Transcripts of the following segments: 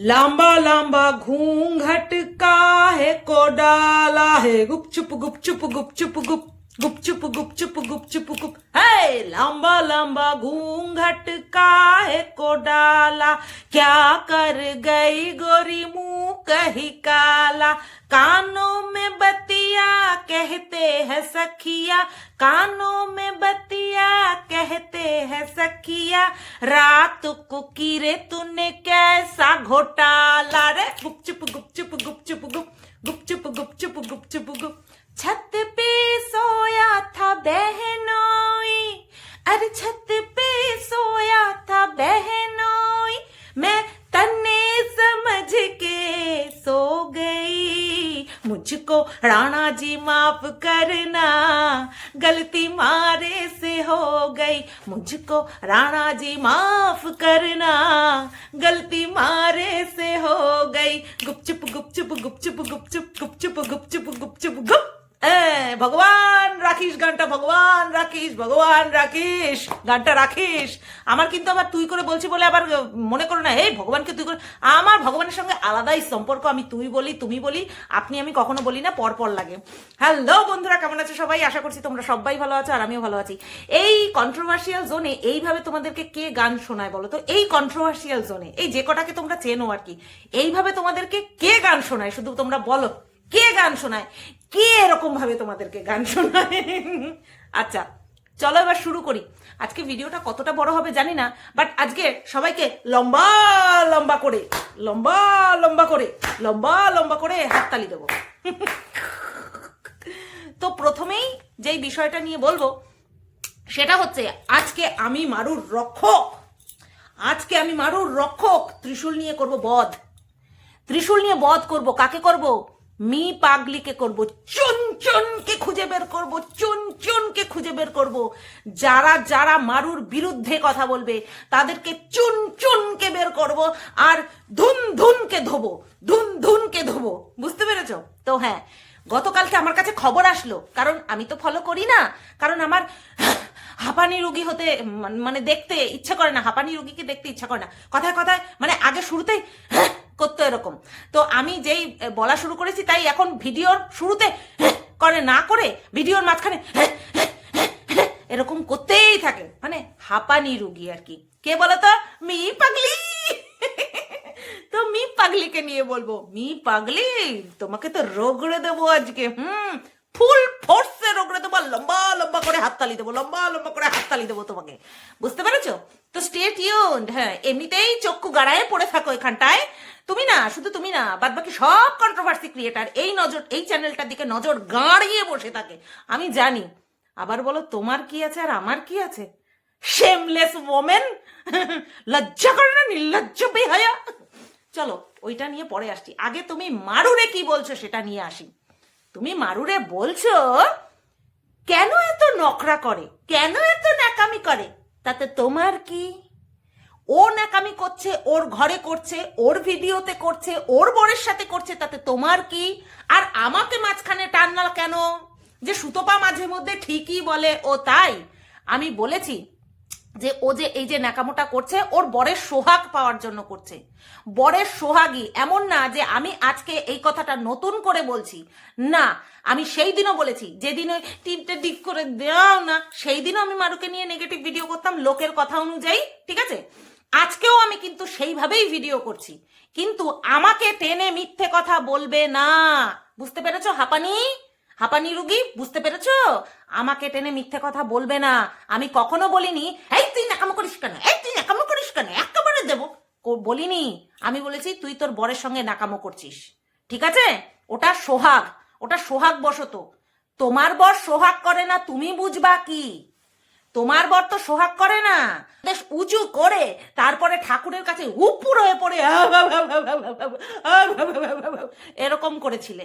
लंबा लांबा घूंघट काहे को डाला है। गुपचुप गुपचुप गुपचुप गुप गुपचुप गुपचुप गुपचुप, गुप। है, लंबा लंबा घूंघट काहे को डाला? क्या कर गई गोरी मुँह कही काला? कानों में बतिया कहते हैं सखिया। कानों में बतिया कहते हैं सखिया। रात को कीरे तूने कैसा घोटाला? रे गुपचुप गुपचुप गुपचुप, गुप। गुपचुप गुपचुप गुपचुप, गुप। छत पे सोया था बहनोई। अरे छत पे सोया था बहनोई। मैं तन्ने समझ के सो गई। मुझको राणा जी माफ़ करना, गलती मारे से हो गई। मुझको राणा जी माफ़ करना, गलती मारे से हो गई। गुपचुप गुपचुप गुपचुप गुपचुप गुपचुप गुपचुप गुपचुप, गुप এ, ভগবান রাখিস গানটা ভগবান রাখিস ভগবান রাখিস গানটা রাখিস। আমার কিন্তু আবার তুই করে বলছি বলে আবার মনে করো না এই ভগবানকে তুই করে আমার ভগবানের সঙ্গে আলাদাই সম্পর্ক আমি তুই বলি তুমি বলি আপনি আমি কখনো বলি না পর পর লাগে। হ্যালো বন্ধুরা কেমন আছো সবাই? আশা করছি তোমরা সবাই ভালো আছো আর আমিও ভালো আছি। এই কন্ট্রোভার্সিয়াল জোনে এইভাবে তোমাদেরকে কে গান শোনায় বলো তো? এই কন্ট্রোভার্সিয়াল জোনে এই যে কটাকে তোমরা চেনো আর কি এইভাবে তোমাদেরকে কে গান শোনায়? শুধু তোমরা বলো কে গান শোনায়? কে এরকম ভাবে তোমাদেরকে গান শোনায়? আচ্ছা চলো এবার শুরু করি। আজকে ভিডিওটা কতটা বড় হবে জানি না বাট আজকে সবাইকে লম্বা লম্বা করে, লম্বা লম্বা করে, লম্বা লম্বা করে হাততালি দেবো। তো প্রথমেই যেই বিষয়টা নিয়ে বলব, সেটা হচ্ছে আজকে আমি মারুর রক্ষক। আজকে আমি মারুর রক্ষক ত্রিশূল নিয়ে করব বধ। ত্রিশূল নিয়ে বধ করব, কাকে করব? মি পাগলিকে করব, চুন চুনকে খুঁজে বের করব, চুন চুনকে খুঁজে বের করব। যারা যারা মারুর বিরুদ্ধে কথা বলবে, তাদেরকে চুন চুনকে বের করব আর ধুন ধুনকে ধোবো, ধুন ধুনকে ধোবো। বুঝতে পেরেছ? তো হ্যাঁ গতকালকে আমার কাছে খবর আসলো, কারণ আমি তো ফলো করি না, কারণ আমার হাঁপানি রুগী হতে মানে দেখতে ইচ্ছা করে না, হাঁপানি রুগীকে দেখতে ইচ্ছা করে না। কথায় কথায় মানে আগে শুরুতেই করতো এরকম। তো আমি যেই বলা শুরু করেছি, তাই এখন ভিডিওর শুরুতে করে না করে ভিডিওর মাঝখানে এরকম করতেই থাকে। মানে হাঁপানি রুগী আর কি। কে বলতো মি পাগলি। তো মি পাগলিকে নিয়ে বলব, মি পাগলি, তোমাকে তো রোগড়ে দেবো আজকে, হুম, ফুল ফোর্সে আর লম্বা লম্বা করে হাততালি দেবো, লম্বা লম্বা করে হাততালি দেবো তোমাকে। বুঝতে পেরেছ? তো স্টে টিউনড হ্যাঁ এমনিতেই চক্ষু গাড়ায় পড়ে থাকো এখানটায়। তুমি না, শুধু তুমি না বাদ বাকি সব কন্ট্রোভার্সি ক্রিয়েটার এই নজর, এই চ্যানেলটার দিকে নজর গাড়িয়ে বসে থাকে। আমি জানি। আবার বলো, তোমার কি আছে আর আমার কি আছে? শেমলেস ওমেন লজ্জা করে না, নির্লজ্জ বেহায়া। চলো, ওইটা নিয়ে পরে আসছি। আগে তুমি মারুরে কি বলছো সেটা নিয়ে আসি। তুমি মারুরে বলছো কেন এত নকরা করে? কেন এত ন্যাকামি করে? তাতে তোমার কি? ও ন্যাকামি করছে, ওর ঘরে করছে, ওর ভিডিওতে করছে, ওর বরের সাথে করছে, তাতে তোমার কি? আর আমাকে মাঝখানে টান্নাল কেন? যে সুতপা মাঝে মধ্যে ঠিকই বলে, ও তাই। আমি বলেছি যে ও যে এই যে ন্যাকামোটা করছে, ওর বরের সোহাগ পাওয়ার জন্য করছে। বরের সোহাগই এমন না যে আমি আজকে এই কথাটা নতুন করে বলছি। না, আমি সেই দিনও বলেছি, যেদিন ওই টিপটা ডিপ করে দাও না, সেই দিনও আমি মারুকে নিয়ে নেগেটিভ ভিডিও করতাম, লোকের কথা অনুযায়ী, ঠিক আছে? আজকেও আমি কিন্তু সেইভাবেই ভিডিও করছি। কিন্তু আমাকে টেনে মিথ্যে কথা বলবে না। বুঝতে পেরেছ, হাঁপানি? হাঁপানি রুগী বুঝতে পেরেছ আমাকে টেনে মিথ্যে কথা বলবে না আমি কখনো বলিনি এই তুই নাকামো করিস কেন এই তুই নাকামো করিস কেন একেবারে দেবো বলিনি আমি বলেছি তুই তোর বরের সঙ্গে নাকামো করছিস ঠিক আছে ওটা সোহাগ ওটা সোহাগ বসত তোমার বর সোহাগ করে না তুমি বুঝবা কি তোমার বর তো সোহাগ করে না বেশ উঁচু করে তারপরে ঠাকুরের কাছে উপুর হয়ে পড়ে এরকম করেছিলে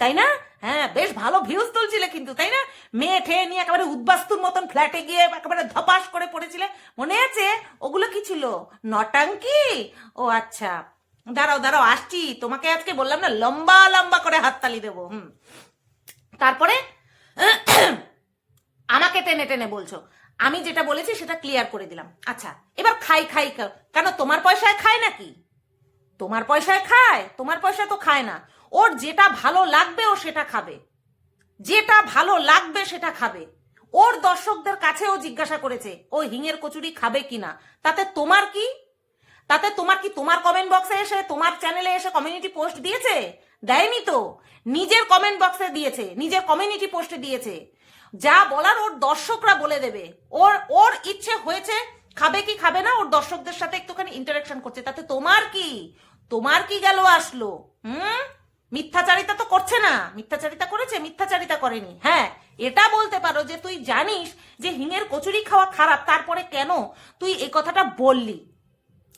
তাই না? হ্যাঁ বেশ ভালো ভিউজ তুলছিলে কিন্তু, তাই না? মেয়ে ঠেয়ে নিয়ে একেবারে উদ্বাস্তুর মতন ফ্ল্যাটে গিয়ে একেবারে ধপাস করে পড়েছিলে। মনে আছে? ওগুলো কি ছিল? নটাঙ্কি? ও আচ্ছা। দাঁড়াও দাঁড়াও, আসছি। তোমাকে আজকে বললাম না, লম্বা লম্বা করে হাততালি দেবো, হুম। তারপরে আমাকে টেনে টেনে বলছো। আমি যেটা বলেছি সেটা ক্লিয়ার করে দিলাম। আচ্ছা এবার খাই খাই কেন তোমার পয়সায় খায় নাকি? তোমার পয়সায় খায়? তোমার পয়সা তো খায় না। ওর যেটা ভালো লাগবে ও সেটা খাবে। যেটা ভালো লাগবে সেটা খাবে। ওর দর্শকদের কাছেও জিজ্ঞাসা করেছে, ও হিঙের কচুরি খাবে কিনা? তাতে তোমার কি? তাতে তোমার কি তোমার কমেন্ট বক্সে এসে, তোমার চ্যানেলে এসে কমিউনিটি পোস্ট দিয়েছে? দেয়নি তো। নিজের কমেন্ট বক্সে দিয়েছে, নিজের কমিউনিটি পোস্টে দিয়েছে। যা বলার ওর দর্শকরা বলে দেবে। ওর ওর ইচ্ছে হয়েছে, খাবে কি খাবে না, ওর দর্শকদের সাথে একটুখানি ইন্টারাকশন করছে। তাতে তোমার কি? তোমার কি গেল আসলো? হুম? মিথ্যাচারিতা তো করছে না। মিথ্যাচারিতা করেছে, মিথ্যাচারিতা করেনি। হ্যাঁ এটা বলতে পারো যে তুই জানিস যে হিঙের কচুরি খাওয়া খারাপ, তারপরে কেন তুই এই কথাটা বললি?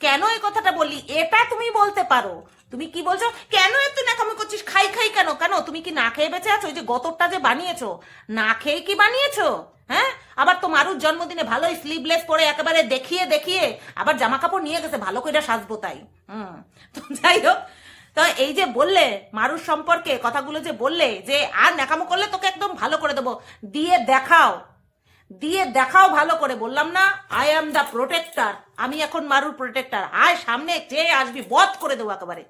কেন এই কথাটা বললি? এটা তুমি বলতে পারো। তুমি কি বলছো? কেন এত নাকামি করছিস? খাই খাই কেন? কেন? তুমি কি না খেয়ে বেঁচে আছো? ওই যে গতরটা যে বানিয়েছো, না খেয়ে কি বানিয়েছো? হ্যাঁ? আবার তো মারুর জন্মদিনে ভালোই স্লিভলেস পরে একেবারে দেখিয়ে দেখিয়ে আবার জামা কাপড় নিয়ে গেছে, ভালো করে সাজবো তাই। হুম, তো যাই হোক তো এই যে বললে, মারুর সম্পর্কে কথাগুলো যে বললে, যে আর ন্যাকামো করলে তোকে একদম ভালো করে দেবো। দিয়ে দেখাও। দিয়ে দেখাও ভালো করে। বললাম না আই অ্যাম দ্য প্রোটেক্টর আমি এখন মারুর প্রোটেক্টর আয় সামনে চেয়ে আসবি, বধ করে দেবো একেবারে।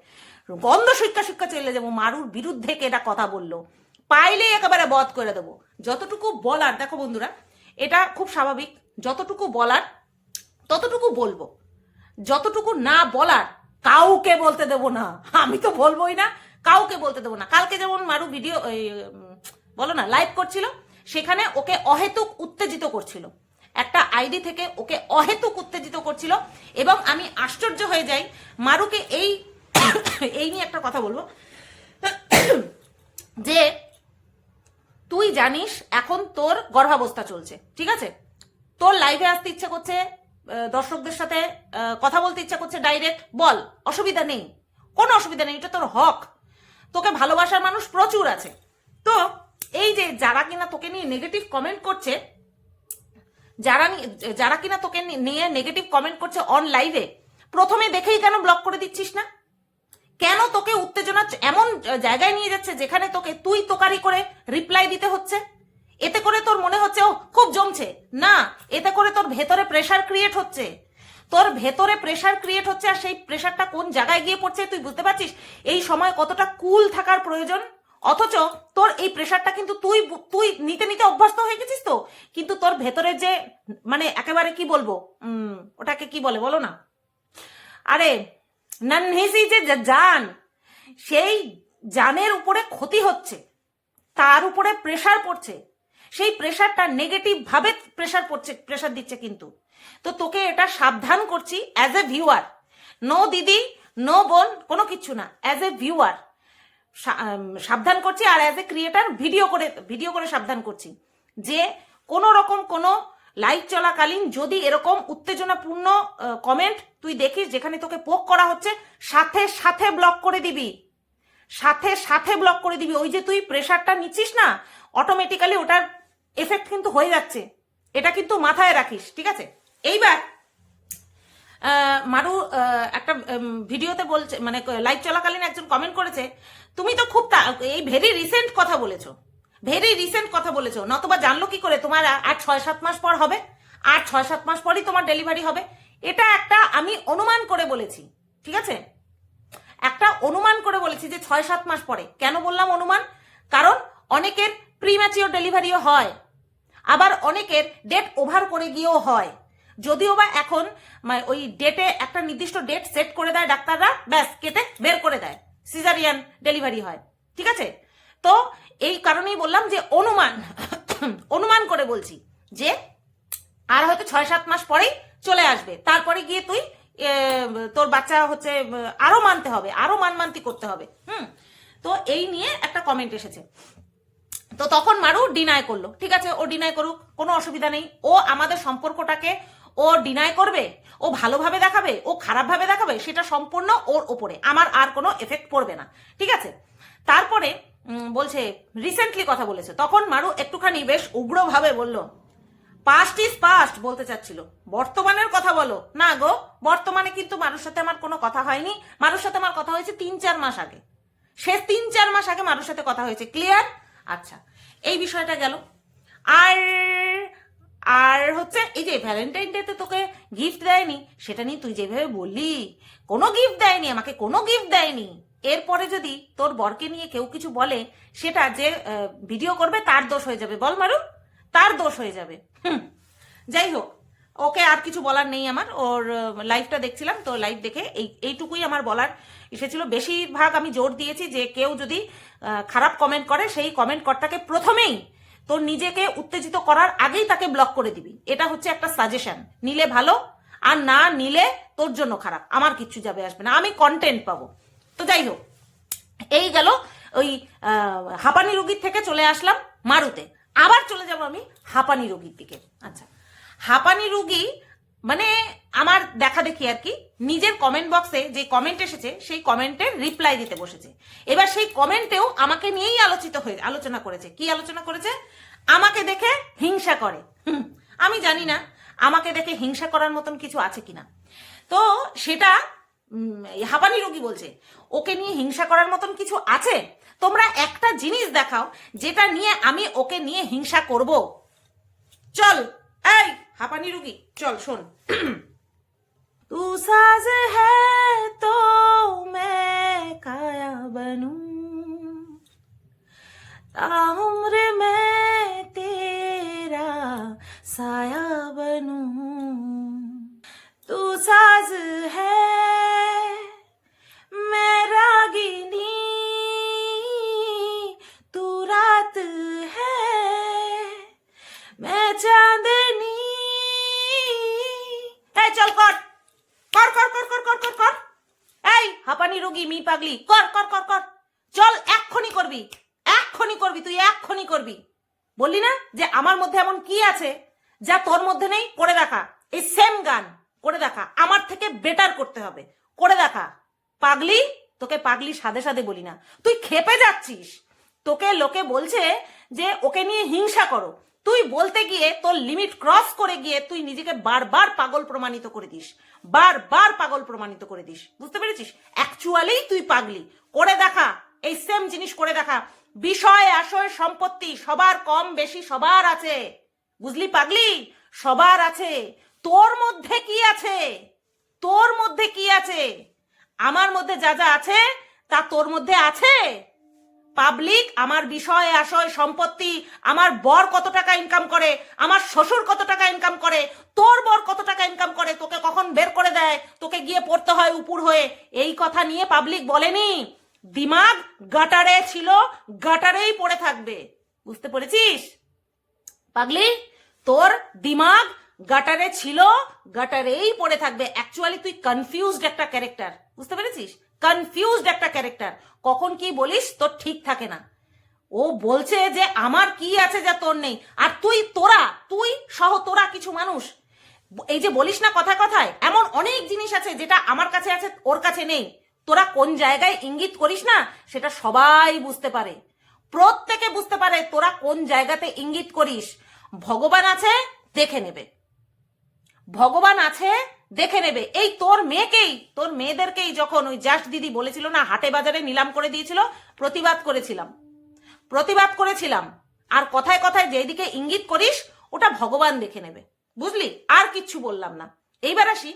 গন্ধ শিক্ষা শিক্ষা চলে যাব। মারুর বিরুদ্ধে কে এটা কথা বলল। পাইলেই একেবারে বধ করে দেবো। যতটুকু বলার, দেখো বন্ধুরা, এটা খুব স্বাভাবিক। যতটুকু বলার, ততটুকু বলব। যতটুকু না বলার কাউকে বলতে দেবো না। আমি তো বলবোই না, কাউকে বলতে দেবো না। কালকে যেমন মারু ভিডিও বলো না লাইভ করছিল, সেখানে ওকে অহেতুক উত্তেজিত করছিল। একটা আইডি থেকে ওকে অহেতুক উত্তেজিত করছিল এবং আমি আশ্চর্য হয়ে যাই। মারুকে এই এই নিয়ে একটা কথা বলব। যে তুই জানিস এখন তোর গর্ভাবস্থা চলছে, ঠিক আছে? তোর লাইভে আসতে ইচ্ছে করছে দর্শকদের সাথে কথা বলতে ইচ্ছা করছে ডাইরেক্ট বল, অসুবিধা নেই। কোনো অসুবিধা নেই, এটা তোর হক। তোকে ভালোবাসার মানুষ প্রচুর আছে। তো, এই যে যারা কিনা তোকে নিয়ে নেগেটিভ কমেন্ট করছে, যারা যারা কিনা তোকে নিয়ে নেগেটিভ কমেন্ট করছে অন লাইভে প্রথমে দেখেই কেন ব্লক করে দিচ্ছিস না? কেন তোকে উত্তেজনা এমন জায়গায় নিয়ে যাচ্ছে যেখানে তোকে তুই তোকারি করে রিপ্লাই দিতে হচ্ছে? এতে করে তোর মনে হচ্ছে ও খুব জমছে। না, এতে করে তোর ভেতরে প্রেশার ক্রিয়েট হচ্ছে। তোর ভেতরে প্রেশার ক্রিয়েট হচ্ছে আর সেই প্রেশারটা কোন জায়গায় গিয়ে পড়ছে তুই বুঝতে পারছিস? এই সময় কতটা কুল থাকার প্রয়োজন? অথচ তোর এই প্রেশারটা কিন্তু তুই তুই নিতে নিতে অভ্যস্ত হয়ে গেছিস তো? কিন্তু তোর ভেতরে যে মানে একেবারে কি বলব? ওটাকে কি বলে বলো না? আরে, নানহেসি যে জান, সেই জানের উপরে ক্ষতি হচ্ছে। তার উপরে প্রেশার পড়ছে। সেই প্রেশারটা নেগেটিভ ভাবে প্রেসার পড়ছে প্রেসার দিচ্ছে কিন্তু। তো তোকে এটা সাবধান করছি অ্যাজ এ ভিউয়ার নো দিদি নো বোন, কোনো কিছু না। অ্যাজ এ ভিউয়ার সাবধান করছি আর অ্যাজ এ ক্রিয়েটার ভিডিও করে ভিডিও করে সাবধান করছি। যে কোনো রকম কোনো লাইভ চলাকালীন যদি এরকম উত্তেজনাপূর্ণ কমেন্ট তুই দেখিস যেখানে তোকে পোক করা হচ্ছে, সাথে সাথে ব্লক করে দিবি। সাথে সাথে ব্লক করে দিবি। ওই যে তুই প্রেশারটা নিচ্ছিস না অটোমেটিক্যালি ওটার এফেক্ট কিন্তু হয়ে যাচ্ছে। এটা কিন্তু মাথায় রাখিস, ঠিক আছে? এইবার মারু একটা ভিডিওতে বলছে মানে লাইভ চলাকালীন একজন কমেন্ট করেছে, তুমি তো খুব এই ভেরি রিসেন্ট কথা বলেছ। ভেরি রিসেন্ট কথা বলেছ। নতবা জানলো কি করে? তোমার আর ছয়, সাত মাস পর হবে। আর ছয়, সাত মাস পরই তোমার ডেলিভারি হবে। এটা একটা আমি অনুমান করে বলেছি, ঠিক আছে? একটা অনুমান করে বলেছি যে ছয়, সাত মাস পরে। কেন বললাম অনুমান? কারণ অনেকের প্রিম্যাচিওর ডেলিভারিও হয়। আবার অনেকের ডেট ওভার করে গিয়েও হয়। যদিও বা এখন মানে ওই ডেটে একটা নির্দিষ্ট ডেট সেট করে দেয় ডাক্তাররা, ব্যাস, কেটে বের করে দেয়। সিজারিয়ান ডেলিভারি হয়। ঠিক আছে? তো এই কারণেই বললাম যে অনুমান অনুমান করে বলছি যে আর হয়তো ছয় সাত মাস পরেই চলে আসবে। তারপরে গিয়ে তুই তোর বাচ্চা হচ্ছে, আরও মানতে হবে, আরও মানমান্তি করতে হবে। হুম? তো এই নিয়ে একটা কমেন্ট এসেছে। তো তখন মারু ডিনাই করল। ঠিক আছে, ও ডিনাই করুক, কোনো অসুবিধা নেই। ও আমাদের সম্পর্কটাকে ও ডিনাই করবে, ও ভালোভাবে দেখাবে, ও খারাপভাবে দেখাবে, সেটা সম্পূর্ণ ওর ওপরে আমার আর কোনো এফেক্ট পড়বে না। ঠিক আছে? তারপরে বলছে রিসেন্টলি কথা বলেছে। তখন মারু একটুখানি বেশ উগ্রভাবে বলল পাস্ট ইজ পাস্ট বলতে চাচ্ছিল। বর্তমানের কথা বলো। না গো, বর্তমানে কিন্তু মানুষ সাথে আমার কোনো কথা হয়নি। মানুষ সাথে আমার কথা হয়েছে তিন চার মাস আগে। সে তিন চার মাস আগে মানুষ সাথে কথা হয়েছে। ক্লিয়ার আচ্ছা এই বিষয়টা গেল। আর আর হচ্ছে এই যে ভ্যালেন্টাইন ডেতে তোকে গিফট দেয়নি, সেটা নিয়ে তুই যেভাবে বললি, কোনো গিফট দেয়নি, আমাকে কোনো গিফট দেয়নি। এরপরে যদি তোর বরকে নিয়ে কেউ কিছু বলে, সেটা যে ভিডিও করবে, তার দোষ হয়ে যাবে। বল মারু তার দোষ হয়ে যাবে। হুম, যাই হোক ওকে আর কিছু বলার নেই আমার। ওর লাইভটা দেখছিলাম, তো লাইভ দেখে এই, এইটুকুই আমার বলার এসেছিল। বেশিরভাগ আমি জোর দিয়েছি যে কেউ যদি খারাপ কমেন্ট করে, সেই কমেন্ট কর্তাকে প্রথমেই তোর নিজেকে উত্তেজিত করার আগেই তাকে ব্লক করে দিবি। এটা হচ্ছে একটা সাজেশন নিলে ভালো, আর না নিলে তোর জন্য খারাপ। আমার কিচ্ছু যাবে আসবে না। আমি কন্টেন্ট পাবো। তো যাই হোক, এই গেল ওই হাঁপানি রোগীর থেকে চলে আসলাম মারুতে। আবার চলে যাব আমি হাঁপানি রোগীর দিকে। আচ্ছা। হাঁপানি রুগী মানে আমার দেখা দেখি আর কি, নিজের কমেন্ট বক্সে যে কমেন্ট এসেছে, সেই কমেন্টের রিপ্লাই দিতে বসেছে। এবার সেই কমেন্টেও আমাকে নিয়েই আলোচিত হয়ে, আলোচনা করেছে। কি আলোচনা করেছে? আমাকে দেখে হিংসা করে। আমি জানি না আমাকে দেখে হিংসা করার মতন কিছু আছে কিনা। তো সেটা হাঁপানি রোগী বলছে, ওকে নিয়ে হিংসা করার মতন কিছু আছে? তোমরা একটা জিনিস দেখাও, যেটা নিয়ে আমি ওকে নিয়ে হিংসা করব। চল, এই হাঁপানি রুগী, চল, শোন। তু সাজ হ্যাঁ তো মে কায়া বনু। উম্র মে তেরা সায়া বনু। তু সাজ হ্যাঁ হাঁপানি রোগী, মি পাগলি। কর কর কর কর। চল, এক্ষুনি করবি। এক্ষুনি করবি, তুই এক্ষুনি করবি। বললি না যে আমার মধ্যে এমন কি আছে যা তোর মধ্যে নেই? করে দেখা। এই সেম গান। করে দেখা। আমার থেকে বেটার করতে হবে। করে দেখা। পাগলি, তোকে পাগলি সাদে সাদে বলি না। তুই খেপে যাচ্ছিস। তোকে লোকে বলছে যে ওকে নিয়ে হিংসা করো। তুই বলতে গিয়ে তোর লিমিট ক্রস করে গিয়ে তুই নিজেকে বারবার পাগল প্রমাণিত করে দিস। বারবার পাগল প্রমাণিত করে দিস। বুঝতে পেরেছিস? অ্যাকচুয়ালি তুই পাগলি। করে দেখা। এই সেম জিনিস করে দেখা। বিষয়, আশয়, সম্পত্তি সবার কম বেশি সবার আছে। বুঝলি পাগলি? সবার আছে। তোর মধ্যে কি আছে? তোর মধ্যে কি আছে? আমার মধ্যে যা যা আছে, তা তোর মধ্যে আছে? পাবলিক আমার বিষয়, আশয়, সম্পত্তি, আমার বর কত টাকা ইনকাম করে, আমার শ্বশুর কত টাকা ইনকাম করে, তোর বর কত টাকা ইনকাম করে, তোকে কখন বের করে দেয়, তোকে গিয়ে পড়তে হয় উপর হয়ে। এই কথা নিয়ে পাবলিক বলেনি। দিমাগ গাটারে ছিল, গাটারেই পড়ে থাকবে। বুঝতে পেরেছিস? পাগলি, তোর দিমাগ গাটারে ছিল, গাটারেই পড়ে থাকবে। অ্যাকচুয়ালি তুই কনফিউজড একটা ক্যারেক্টার বুঝতে পেরেছিস? কনফিউজড একটা ক্যারেক্টার কখন কি বলিস, তোর ঠিক থাকে না। ও বলছে যে, আমার কি আছে যা তোর নেই? আর তুই তোরা, তুই সহ তোরা কিছু মানুষ। এই যে বলিস না কথা কথায়, এমন অনেক জিনিস আছে যেটা আমার কাছে আছে, ওর কাছে নেই। তোরা কোন জায়গায় ইঙ্গিত করিস না, সেটা সবাই বুঝতে পারে। প্রত্যেকে বুঝতে পারে তোরা কোন জায়গাতে ইঙ্গিত করিস। ভগবান আছে, দেখে নেবে। ভগবান আছে দেখে নেবে। এই তোর মেয়েকেই, তোর মেয়েদেরকেই যখন ওই জাস্ট দিদি বলেছিল না, হাটে বাজারে নিলাম করে দিয়েছিল, প্রতিবাদ করেছিলাম। প্রতিবাদ করেছিলাম। আর কথায় কথায় যেদিকে ইঙ্গিত করিস, ওটা ভগবান দেখে নেবে। বুঝলি? আর কিচ্ছু বললাম না। এইবার আসি।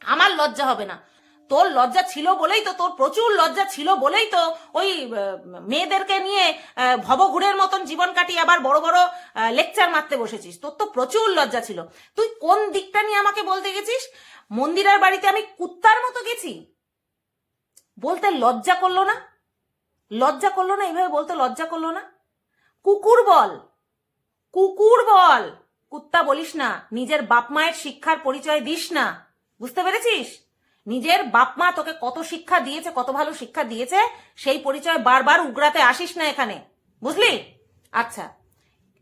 আমার লজ্জা হবে না। তোর লজ্জা ছিল বলেই তো, তোর প্রচুর লজ্জা ছিল বলেই তো ওই মেয়েদেরকে নিয়ে ভবঘুরের মতন জীবন কাটিয়ে আবার বড় বড় লেকচার মারতে বসেছিস। তোর তো প্রচুর লজ্জা ছিল। তুই কোন দিকটা নিয়ে আমাকে বলতে গেছিস? মন্দিরের বাড়িতে আমি কুত্তার মতো গেছি। বলতে লজ্জা করল না? লজ্জা করল না? এইভাবে বলতে লজ্জা করল না? কুকুর বল। কুকুর বল। কুত্তা বলিস না। নিজের বাপ মায়ের শিক্ষার পরিচয় দিস না। বুঝতে পেরেছিস? নিজের বাপ মা তোকে কত শিক্ষা দিয়েছে, কত ভালো শিক্ষা দিয়েছে, সেই পরিচয় বারবার উগরাতে আসিস না এখানে। বুঝলি? আচ্ছা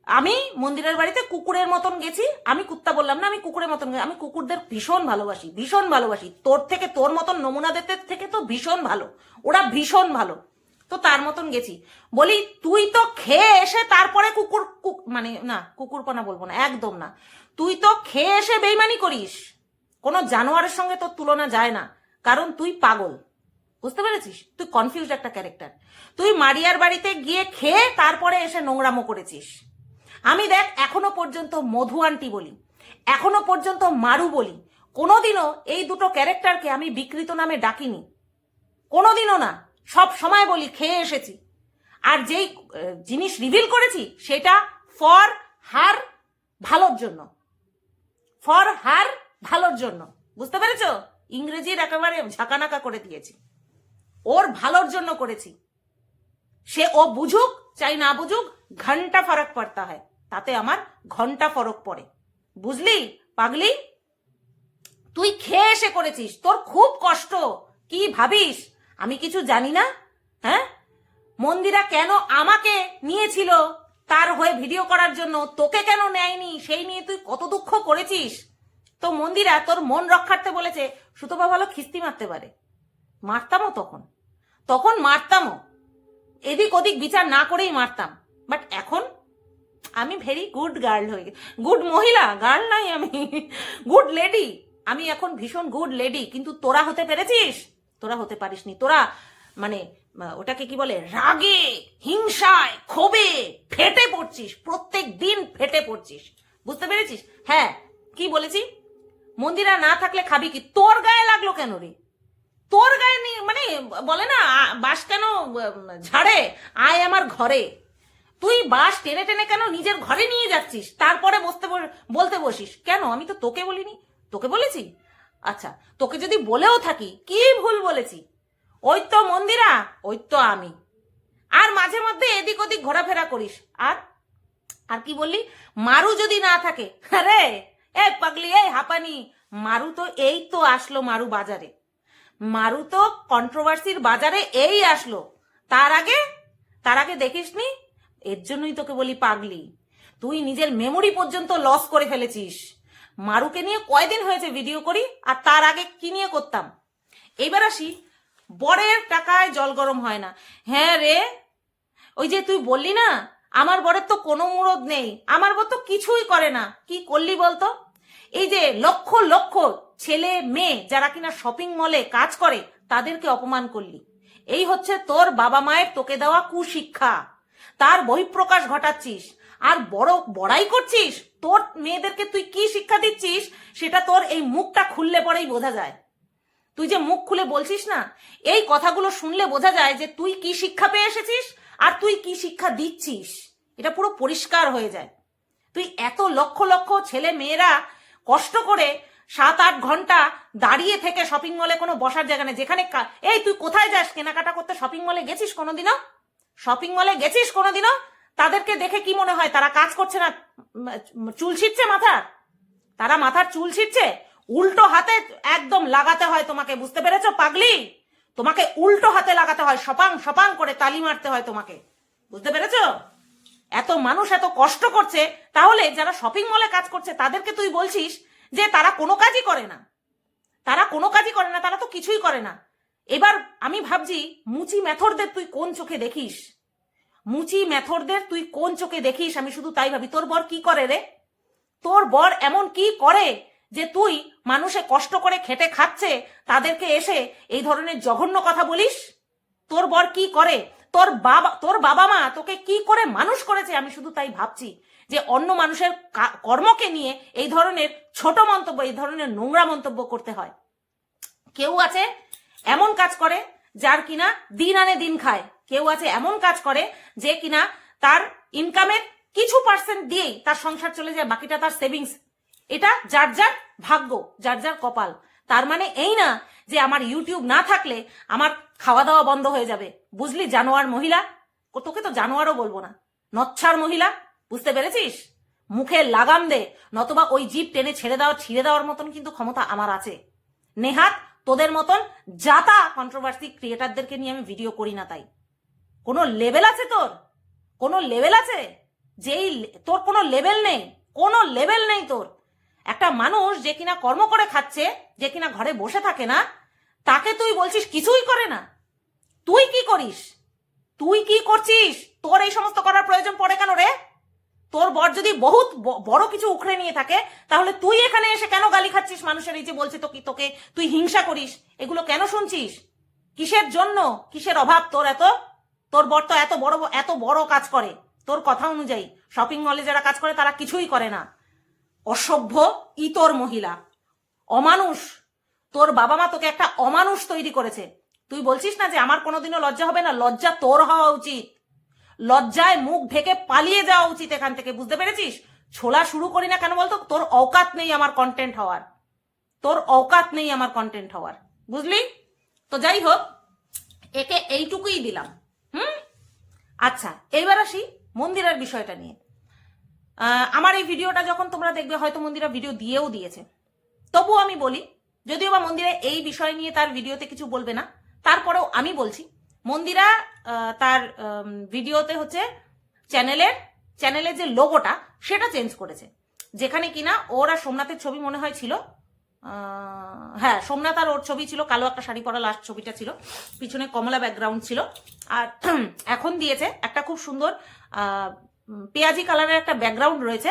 আমি মন্দিরের বাড়িতে কুকুরের মতন গেছি, আমি কুত্তা বললাম না, আমি কুকুরের মতন আমি কুকুরদের ভীষণ ভালোবাসি ভীষণ ভালোবাসি। তোর থেকে, তোর মতন নমুনা নমুনাদের থেকে তো ভীষণ ভালো, ওরা ভীষণ ভালো। তো তার মতন গেছি। বলি, তুই তো খেয়ে এসে তারপরে কুকুর, কুক- মানে না, কুকুরপনা বলব না, একদম না। তুই তো খেয়ে এসে বেইমানি করিস। কোনো জানোয়ারের সঙ্গে তোর তুলনা যায় না। কারণ তুই পাগল। বুঝতে পেরেছিস? তুই কনফিউজ একটা ক্যারেক্টার তুই মারিয়ার বাড়িতে গিয়ে খেয়ে তারপরে এসে নোংরামো করেছিস। আমি দেখ, এখনও পর্যন্ত মধু আন্টি বলি, এখনও পর্যন্ত মারু বলি। কোনোদিনও এই দুটো ক্যারেক্টারকে আমি বিকৃত নামে ডাকিনি। কোনোদিনও না, সব সময় বলি খেয়ে এসেছি। আর যেই জিনিস রিভিল করেছি, সেটা ফর হার ভালোর জন্য। ফর হার ভালোর জন্য। বুঝতে পেরেছ? ইংরেজির একেবারে ঝাঁকানাকা করে দিয়েছি। ওর ভালোর জন্য করেছি। সে ও বুঝুক, চাই না বুঝুক, ঘণ্টা ফরক পড়তা হয়। তাতে আমার ঘণ্টা ফরক পড়ে। বুঝলি, পাগলি? তুই খেয়ে এসে করেছিস। তোর খুব কষ্ট। কি ভাবিস? আমি কিছু জানি না? হ্যাঁ? মন্দিরা কেন আমাকে নিয়েছিল? তার হয়ে ভিডিও করার জন্য তোকে কেন নেয়নি? সেই নিয়ে তুই কত দুঃখ করেছিস? তো মন্দিরা তোর মন রক্ষার্থে বলেছে, সুতপা ভালো খিস্তি মারতে পারে। মারতামও তখন। তখন মারতামও। এদিক ওদিক বিচার না করেই মারতাম। বাট এখন আমি ভেরি গুড গার্ল হয়ে গুড মহিলা গার্ল নাই আমি। গুড লেডি আমি এখন ভীষণ গুড লেডি কিন্তু তোরা হতে পেরেছিস? তোরা হতে পারিসনি। তোরা মানে ওটাকে কি বলে, রাগে, হিংসায়, ক্ষোভে ফেটে পড়ছিস। প্রত্যেক দিন ফেটে পড়ছিস। বুঝতে পেরেছিস? হ্যাঁ কি বলেছি? মন্দিরা না থাকলে খাবি কি? তোর গায়ে লাগল কেন রে? তোর গায়ে মানে বলে না বাস কেন ঝাড়ে? আয় আমার ঘরে। তুই বাস টেনে টেনে কেন নিজের ঘরে নিয়ে যাচ্ছিস? তারপরে বসতে বস- বলতে বসিস। কেন? আমি তো তোকে বলিনি। তোকে বলেছি? আচ্ছা তোকে যদি বলেও থাকি, কি ভুল বলেছি? ওই তো মন্দিরা, ওই তো আমি। আর মাঝে মধ্যে এদিক ওদিক ঘোরাফেরা করিস। আর আর কি বললি? মারু যদি না থাকে, আরে! এ পাগলি এই হাঁপানি। মারু তো এই তো আসলো মারু বাজারে। মারু তো কন্ট্রোভার্সির বাজারে এই আসলো। তার আগে তার আগে দেখিসনি? এর জন্যই তোকে বলি পাগলি। তুই নিজের মেমোরি পর্যন্ত লস করে ফেলেছিস। মারুকে নিয়ে কয়দিন হয়েছে ভিডিও করি আর তার আগে কি নিয়ে করতাম? এইবার আসি, বরের টাকায় জল গরম হয় না। হ্যাঁ রে, ওই যে তুই বললি না, আমার বরের তো কোনো মুরদ নেই, আমার বর তো কিছুই করে না। কি করলি বলতো? এই যে লক্ষ লক্ষ ছেলে মেয়ে যারা কিনা শপিং মলে কাজ করে, তাদেরকে অপমান করলি। এই হচ্ছে তোর বাবা মায়ের তোকে দেওয়া কুশিক্ষা। তার বহিঃপ্রকাশ ঘটাচ্ছিস। আর বড় বড়াই করছিস? তোর মেয়েদেরকে তুই কি শিক্ষা দিচ্ছিস? সেটা তোর এই মুখটা খুললে পরেই বোঝা যায়। তুই যে মুখ খুলে বলছিস না, এই কথাগুলো শুনলে বোঝা যায় যে তুই কি শিক্ষা পেয়ে এসেছিস আর তুই কি শিক্ষা দিচ্ছিস। এটা পুরো পরিষ্কার হয়ে যায়। তুই এত লক্ষ লক্ষ ছেলে মেয়েরা কষ্ট করে সাত আট ঘণ্টা দাঁড়িয়ে থেকে শপিং মলে কোনো বসার জায়গা নেই। যেখানে এই তুই কোথায় যাস? কেনাকাটা করতে শপিং মলে গেছিস কোনোদিনও? শপিং মলে গেছিস কোনোদিনও? তাদেরকে দেখে কি মনে হয়? তারা কাজ করছে না? চুল ছিটছে মাথার? তারা মাথার চুল ছিটছে উল্টো হাতে একদম লাগাতে হয় তোমাকে। বুঝতে পেরেছ, পাগলি? তোমাকে উল্টো হাতে লাগাতে হয়। সপাং সপাং করে তালি মারতে হয় তোমাকে। বুঝতে পেরেছ? এত মানুষ এত কষ্ট করছে, তাহলে যারা শপিং মলে কাজ করছে, তাদেরকে তুই বলছিস যে তারা কোনো কাজই করে না। তারা কোনো কাজই করে না, তারা তো কিছুই করে না। এবার আমি ভাবছি, মুচি মেথরদের তুই কোন চোখে দেখিস? মুচি মেথরদের তুই কোন চোখে দেখিস? আমি শুধু তাই ভাবি, তোর বর কি করে রে? তোর বর এমন কি করে যে তুই মানুষে কষ্ট করে খেটে খাচ্ছে, তাদেরকে এসে এই ধরনের জঘন্য কথা বলিস? তোর বর কি করে? তোর বাবা তোর বাবা মা তোকে কি করে মানুষ করেছে আমি শুধু তাই ভাবছি যে অন্য মানুষের কর্মকে নিয়ে এই ধরনের ছোট মন্তব্য, এই ধরনের নোংরা মন্তব্য করতে হয়। কেউ আছে এমন কাজ করে যার কিনা দিন আনে দিন খায়। কেউ আছে এমন কাজ করে যে কিনা তার ইনকামের কিছু পার্সেন্ট দিয়েই তার সংসার চলে যায়, বাকিটা তার সেভিংস এটা যার যার ভাগ্য, যার যার কপাল। তার মানে এই না যে আমার ইউটিউব না থাকলে আমার খাওয়া দাওয়া বন্ধ হয়ে যাবে। বুঝলি, জানোয়ার মহিলা? তোকে তো জানোয়ারও বলব না। নচ্ছার মহিলা? বুঝতে পেরেছিস? মুখে লাগাম দে, নতবা ওই জিপ টেনে ছেড়ে দেওয়ার ছিঁড়ে দেওয়ার মতন কিন্তু ক্ষমতা আমার আছে। নেহাত, তোদের মতন জাতা কন্ট্রোভার্সি ক্রিয়েটারদেরকে নিয়ে আমি ভিডিও করি না তাই। কোনো লেভেল আছে তোর? কোনো লেভেল আছে? যেই তোর কোনো লেভেল নেই। কোনো লেভেল নেই তোর। একটা মানুষ যে কিনা কর্ম করে খাচ্ছে, যে কিনা ঘরে বসে থাকে না তাকে তুই বলছিস কিছুই করে না। তুই কি করিস? তুই কি করছিস? তোর এই সমস্ত করার প্রয়োজন পড়ে কেন রে? তোর বর যদি বহুত বড় কিছু উখড়ে নিয়ে থাকে, তাহলে তুই এখানে এসে কেন গালি খাচ্ছিস মানুষের এই যে বলছে তোকে তোকে? তুই হিংসা করিস। এগুলো কেন শুনছিস? কিসের জন্য? কিসের অভাব তোর এত? তোর বর তো এত বড় এত বড় কাজ করে। তোর কথা অনুযায়ী শপিং মলে যারা কাজ করে তারা কিছুই করে না। অসভ্য ইতর মহিলা। অমানুষ। তোর বাবা মা তোকে একটা অমানুষ তৈরি করেছে। তুই বলছিস না যে আমার কোনোদিনও লজ্জা হবে না? লজ্জা তোর হওয়া উচিত। লজ্জায় মুখ ঢেকে পালিয়ে যাওয়া উচিত এখান থেকে, বুঝতে পেরেছিস? ছোলা শুরু করি না কেন বলতো? তোর অকাত নেই আমার কন্টেন্ট হওয়ার। তোর অকাত নেই আমার কন্টেন্ট হওয়ার। বুঝলি? তো যাই হোক, একে এইটুকুই দিলাম। হুম? আচ্ছা এইবার আসি মন্দিরের বিষয়টা নিয়ে। আমার এই ভিডিওটা যখন তোমরা দেখবে, হয়তো মন্দিরা ভিডিও দিয়েও দিয়েছে। তবুও আমি বলি যদিও বা মন্দিরা এই বিষয় নিয়ে তার ভিডিওতে কিছু বলবে না, তারপরেও আমি বলছি, মন্দিরা তার ভিডিওতে হচ্ছে চ্যানেলের চ্যানেলের যে লোগোটা সেটা চেঞ্জ করেছে। যেখানে কিনা ওর আর সোমনাথের ছবি মনে হয় ছিল হ্যাঁ সোমনাথ আর ওর ছবি ছিল, কালো একটা শাড়ি পরা লাস্ট ছবিটা ছিল, পিছনে কমলা ব্যাকগ্রাউন্ড ছিল, আর এখন দিয়েছে একটা খুব সুন্দর পেঁয়াজি কালারের একটা ব্যাকগ্রাউন্ড রয়েছে,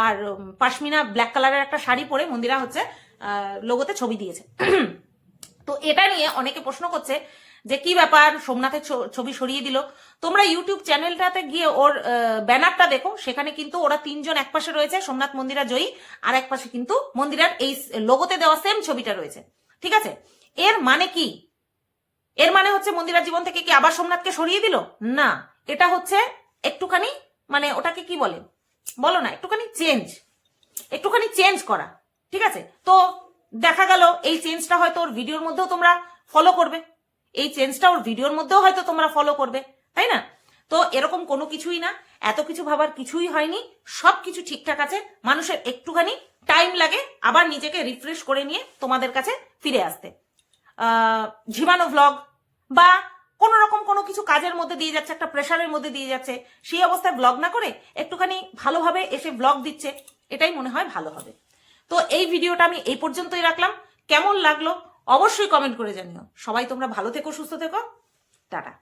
আর পাশমিনা ব্ল্যাক কালারের একটা শাড়ি পরে মন্দিরা হচ্ছে লোগোতে ছবি দিয়েছে। তো এটা নিয়ে অনেকে প্রশ্ন করছে যে কি ব্যাপার সোমনাথের ছবি সরিয়ে দিল। তোমরা ইউটিউব চ্যানেলটাতে গিয়ে ওর ব্যানারটা দেখো, সেখানে কিন্তু ওরা তিনজন এক পাশে রয়েছে, সোমনাথ মন্দিরা জয়ী, আর এক পাশে কিন্তু মন্দিরার এই লোগোতে দেওয়া সেম ছবিটা রয়েছে। ঠিক আছে? এর মানে কি? এর মানে হচ্ছে মন্দিরার জীবন থেকে কি আবার সোমনাথকে সরিয়ে দিল? না। এটা হচ্ছে একটুখানি মানে ওটাকে কি বলে? বলো না, একটুখানি চেঞ্জ একটুখানি চেঞ্জ করা। ঠিক আছে? তো দেখা গেল, এই চেঞ্জটা হয়তো ওর ভিডিওর মধ্যেও তোমরা ফলো করবে। এই চেঞ্জটা ওর ভিডিওর মধ্যেও হয়তো তোমরা ফলো করবে, তাই না? তো এরকম কোনো কিছুই না, এত কিছু ভাবার কিছুই হয়নি, সব কিছু ঠিকঠাক আছে, মানুষের একটুখানি টাইম লাগে আবার নিজেকে রিফ্রেশ করে নিয়ে তোমাদের কাছে ফিরে আসতে। ঝিমানো ভ্লগ বা কোনো রকম কোনো কিছু কাজের মধ্যে দিয়ে যাচ্ছে, একটা প্রেশারের মধ্যে দিয়ে যাচ্ছে, সেই অবস্থায় ব্লগ না করে একটুখানি ভালোভাবে এসে ব্লগ দিচ্ছে, এটাই মনে হয় ভালো হবে। তো এই ভিডিওটা আমি এই পর্যন্তই রাখলাম। কেমন লাগল অবশ্যই কমেন্ট করে জানিও। সবাই তোমরা ভালো থেকো, সুস্থ থেকো। টাটা।